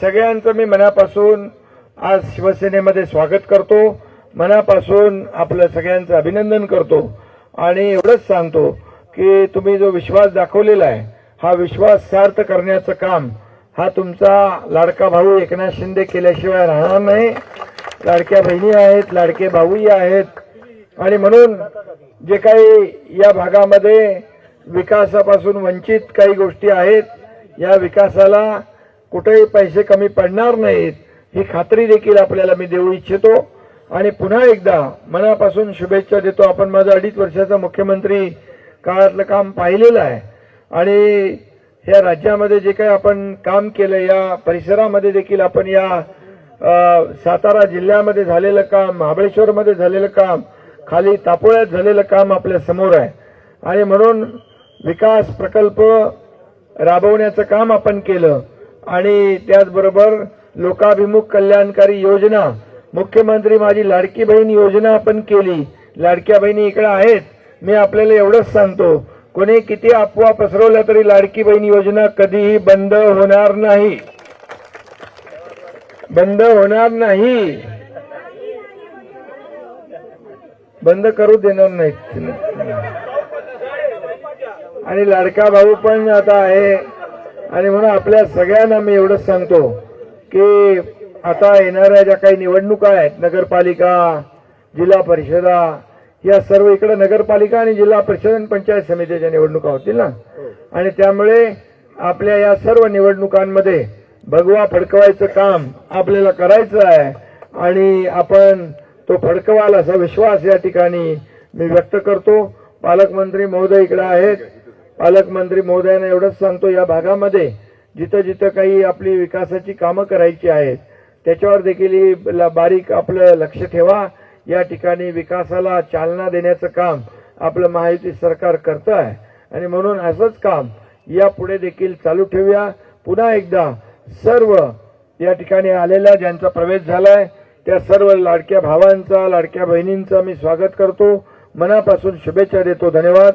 सगळ्यांचं मी मनापासून आज शिवसेनेमध्ये स्वागत करतो. मनापासून आपलं सगळ्यांचं अभिनंदन करतो. आणि एवढंच सांगतो की तुम्ही जो विश्वास दाखवलेला आहे हा विश्वास सार्थ करण्याचं काम हा तुमचा लाडका भाऊ एकनाथ शिंदे केल्याशिवाय राहणार नाही. लाडक्या बहिणी आहेत लाडके भाऊही आहेत. आणि म्हणून जे काही या भागामध्ये विकासापासून वंचित काही गोष्टी आहेत या विकासाला कुठेही पैसे कमी पडणार नाहीत ही खात्री देखील आपल्याला मी देऊ इच्छितो. आणि पुन्हा एकदा मनापासून शुभेच्छा देतो. आपण माझं अडीच वर्षाचं मुख्यमंत्री काळातलं काम पाहिलेलं आहे. आणि या राज्यामध्ये जे काही आपण काम केलं या परिसरामध्ये देखील आपण या सातारा जिल्ह्यामध्ये झालेलं काम महाबळेश्वरमध्ये झालेलं काम खाली तापोळ्यात झालेलं काम आपल्यासमोर आहे. आणि म्हणून विकास प्रकल्प राबवण्याचं काम आपण केलं. आणि त्याचबरोबर लोकाभिमुख कल्याणकारी योजना. मुख्यमंत्री माझी लाडकी बहीण योजना आपण केली. लाडक्या बहिणी इकडे आहेत. मी आपल्याला एवढंच सांगतो. कोणी किती अफवा पसरवल्या तरी लाडकी बहीण योजना कधीही बंद होणार नाही. बंद होणार नाही. बंद करू देणार नाहीत. आणि लाडका भाऊ पण आता आहे. आणि म्हणून आपल्या सगळ्यांना मी एवढंच सांगतो की आता येणाऱ्या ज्या काही निवडणुका आहेत नगरपालिका जिल्हा परिषदा या सर्व इकडे नगरपालिका आणि जिल्हा परिषद आणि पंचायत समितीच्या निवडणुका होतील ना? आणि त्यामुळे आपल्या या सर्व निवडणुकांमध्ये भगवा फडकवायचं काम आपल्याला करायचं आहे आणि आपण तो फडकवाल असा विश्वास या ठिकाणी मी व्यक्त करतो. पालकमंत्री महोदय इकडे आहेत. पालकमंत्री महोदयांना एवढंच सांगतो या भागामध्ये जिथं जिथं काही आपली विकासाची कामं करायची आहेत त्याच्यावर देखील ही बारीक आपलं लक्ष ठेवा. या ठिकाणी विकासाला चालना देण्याचं काम आपलं महायुती सरकार करतं आहे आणि म्हणून असंच काम या पुढे देखील चालू ठेवूया. पुन्हा एकदा सर्व या ठिकाणी आलेल्या ज्यांचा प्रवेश झालाय त्या सर्व लाडक्या भावांचा लाडक्या बहिणींचा मी स्वागत करतो. मनापासून शुभेच्छा देतो. धन्यवाद.